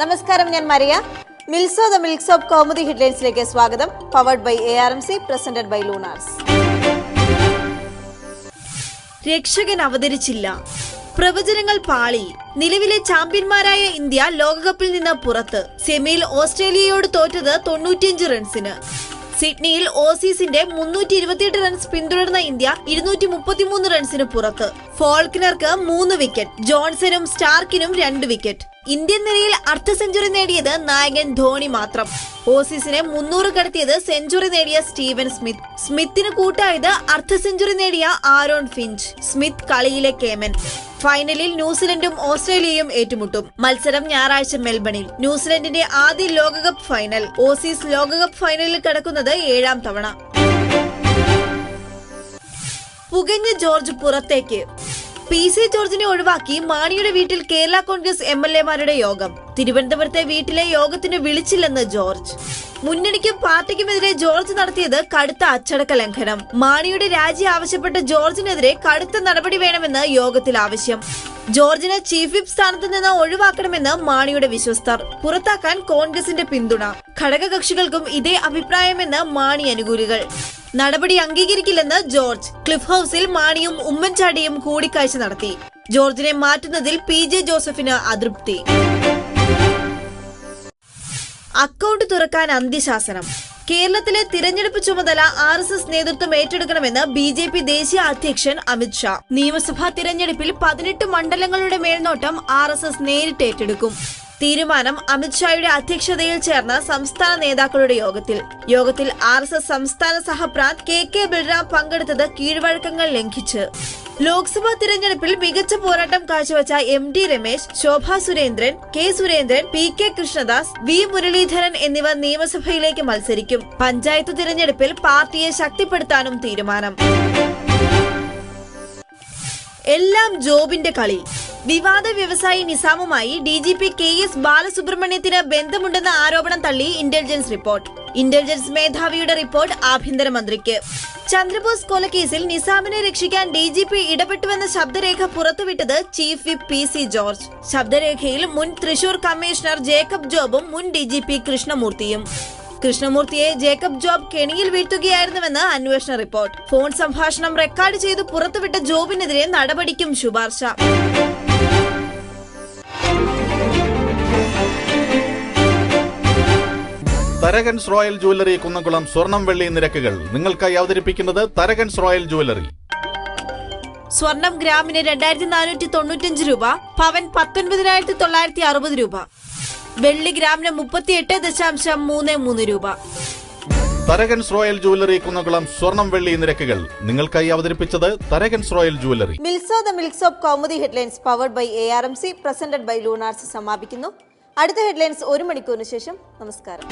നമസ്കാരം ഞാൻ മരിയ. മിൽസോ ദ മിൽക്സ് ഓഫ് കൗമുദി ഹെഡ്ലൈൻസിലേക്ക് സ്വാഗതം. Powered by A R M C presented by Lunars രക്ഷകൻ അവതരിച്ചില്ല. പ്രവചനങ്ങൾ പാളി. നിലവിലെ ചാമ്പ്യന്മാരായ ഇന്ത്യ ലോകകപ്പിൽ നിന്ന് പുറത്ത്. സെമിയിൽ ഓസ്ട്രേലിയയോട് തോറ്റത് തൊണ്ണൂറ്റിയഞ്ച് റൺസിന്. സിഡ്നിയിൽ ഓസീസിന്റെ മുന്നൂറ്റി ഇരുപത്തിയെട്ട് റൺസ് പിന്തുടർന്ന ഇന്ത്യ ഇരുന്നൂറ്റി മുപ്പത്തിമൂന്ന് റൺസിന് പുറത്ത്. ഫോൾക്കിനർക്ക് മൂന്ന് വിക്കറ്റ് ജോൺസണും സ്റ്റാർക്കിനും രണ്ട് വിക്കറ്റ് ഇന്ത്യൻ നിരയിൽ അർദ്ധ സെഞ്ചുറി നേടിയത് നായകൻ ധോണി മാത്രം. ഓസീസിനെ മുന്നൂറ് കടത്തിയത് സെഞ്ചുറി നേടിയ സ്റ്റീവൻ സ്മിത്ത്. സ്മിത്തിന് കൂട്ടായത് അർദ്ധ സെഞ്ചുറി നേടിയ ആരോൺ ഫിഞ്ച്. സ്മിത്ത് കളിയിലെ കേമൻ. ഫൈനലിൽ ന്യൂസിലൻഡും ഓസ്ട്രേലിയയും ഏറ്റുമുട്ടും. മത്സരം ഞായറാഴ്ച മെൽബണിൽ. ന്യൂസിലൻഡിന്റെ ആദ്യ ലോകകപ്പ് ഫൈനൽ. ഓസീസ് ലോകകപ്പ് ഫൈനലിൽ കടക്കുന്നത് ഏഴാം തവണ. പുകഞ്ഞ ജോർജ് പുറത്തേക്ക്. പി സി ജോർജിനെ ഒഴിവാക്കി മാണിയുടെ വീട്ടിൽ കേരള കോൺഗ്രസ് എം എൽ എമാരുടെ യോഗം. തിരുവനന്തപുരത്തെ വീട്ടിലെ യോഗത്തിന് വിളിച്ചില്ലെന്ന് ജോർജ്. മുന്നണിക്കും പാർട്ടിക്കുമെതിരെ ജോർജ് നടത്തിയത് കടുത്ത അച്ചടക്ക ലംഘനം. മാണിയുടെ രാജി ആവശ്യപ്പെട്ട ജോർജിനെതിരെ കടുത്ത നടപടി വേണമെന്ന് യോഗത്തിൽ ആവശ്യം. ജോർജിനെ ചീഫ് വിപ്പ് സ്ഥാനത്ത് നിന്ന് ഒഴിവാക്കണമെന്ന് മാണിയുടെ വിശ്വസ്തർ. പുറത്താക്കാൻ കോൺഗ്രസിന്റെ പിന്തുണ. ഘടകകക്ഷികൾക്കും ഇതേ അഭിപ്രായമെന്ന് മാണി അനുകൂലികൾ. നടപടി അംഗീകരിക്കില്ലെന്ന് ജോർജ്. ക്ലിഫ് ഹൌസിൽ മാണിയും ഉമ്മൻചാണ്ടിയും കൂടിക്കാഴ്ച നടത്തി. ജോർജിനെ മാറ്റുന്നതിൽ പി ജെ ജോസഫിന് അതൃപ്തി. അക്കൗണ്ട് തുറക്കാൻ അന്ത്യശാസനം. കേരളത്തിലെ തിരഞ്ഞെടുപ്പ് ചുമതല ആർ എസ് എസ് നേതൃത്വം ഏറ്റെടുക്കണമെന്ന് ബി ജെ പി ദേശീയ അധ്യക്ഷൻ അമിത്ഷാ നിയമസഭാ തിരഞ്ഞെടുപ്പിൽ പതിനെട്ട് മണ്ഡലങ്ങളുടെ മേൽനോട്ടം ആർ എസ് എസ് നേരിട്ട് ഏറ്റെടുക്കും. തീരുമാനം അമിത്ഷായുടെ അധ്യക്ഷതയിൽ ചേർന്ന സംസ്ഥാന നേതാക്കളുടെ യോഗത്തിൽ. യോഗത്തിൽ ആർ എസ് എസ് സംസ്ഥാന സഹപ്രാന്ത് കെ കെ ബൽറാം പങ്കെടുത്തത് കീഴ്വഴക്കങ്ങൾ ലംഘിച്ച്. ലോക്സഭാ തിരഞ്ഞെടുപ്പിൽ മികച്ച പോരാട്ടം കാഴ്ചവെച്ച M D Ramesh Shobha Surendran K Surendran P K Krishnadas V Muraleedharan എന്നിവർ നിയമസഭയിലേക്ക് മത്സരിക്കും. പഞ്ചായത്ത് തിരഞ്ഞെടുപ്പിൽ പാർട്ടിയെ ശക്തിപ്പെടുത്താനും തീരുമാനം. എല്ലാം ജോബിന്റെ കളി. വിവാദ വ്യവസായി നിസാമുമായി D G P K S ബാലസുബ്രഹ്മണ്യത്തിന് ബന്ധമുണ്ടെന്ന ആരോപണം തള്ളി ഇന്റലിജൻസ് റിപ്പോർട്ട്. ഇന്റലിജൻസ് മേധാവിയുടെ റിപ്പോർട്ട് ആഭ്യന്തരമന്ത്രിക്ക്. ചന്ദ്രബോസ് കൊലക്കേസിൽ നിസാമിനെ രക്ഷിക്കാൻ ഡി ജി പി ഇടപെട്ടുവെന്ന ശബ്ദരേഖ പുറത്തുവിട്ടത് chief whip P C George. ശബ്ദരേഖയിൽ മുൻ തൃശൂർ കമ്മീഷണർ ജേക്കബ് ജോബും മുൻ ഡി ജി പി കൃഷ്ണമൂർത്തിയും. കൃഷ്ണമൂർത്തിയെ ജേക്കബ് ജോബ് കെണിയിൽ വീഴ്ത്തുകയായിരുന്നുവെന്ന് അന്വേഷണ റിപ്പോർട്ട്. ഫോൺ സംഭാഷണം റെക്കോർഡ് ചെയ്ത് പുറത്തുവിട്ട ജോബിനെതിരെ നടപടിക്കും ശുപാർശ. തരകൻസ് റോയൽ ജുവല്ലറി കുന്നംകുളം സ്വർണം വെള്ളി നിരക്കുകൾ. നിങ്ങൾക്കായി അവതരിപ്പിക്കുന്നത് തരകൻസ് റോയൽ ജുവല്ലറി. സ്വർണം ഗ്രാമിന് രണ്ടായിരത്തി നാനൂറ്റി തൊണ്ണൂറ്റഞ്ച് രൂപ പവൻ പത്തൊൻപതിനായിരത്തി തൊള്ളായിരത്തി അറുപത് രൂപ. വെള്ളി ഗ്രാമിന് മുപ്പത്തിയെട്ട് ദശാംശം മൂന്ന് മൂന്ന് രൂപ. തരകൻസ് റോയൽ ജുവല്ലറി കുന്നകുളം സ്വർണം വെള്ളി നിരക്കുകൾ. നിങ്ങൾക്കായി അവതരിപ്പിച്ചത് Tharakans royal jewellery. മിൽസോ the milks of Kaumudi headlines powered by A R M C presented by Lunars സമാപിക്കുന്നു. അടുത്ത ഹെഡ്ലൈൻസ് ഒരു മണിക്കൂറിന് ശേഷം. നമസ്കാരം.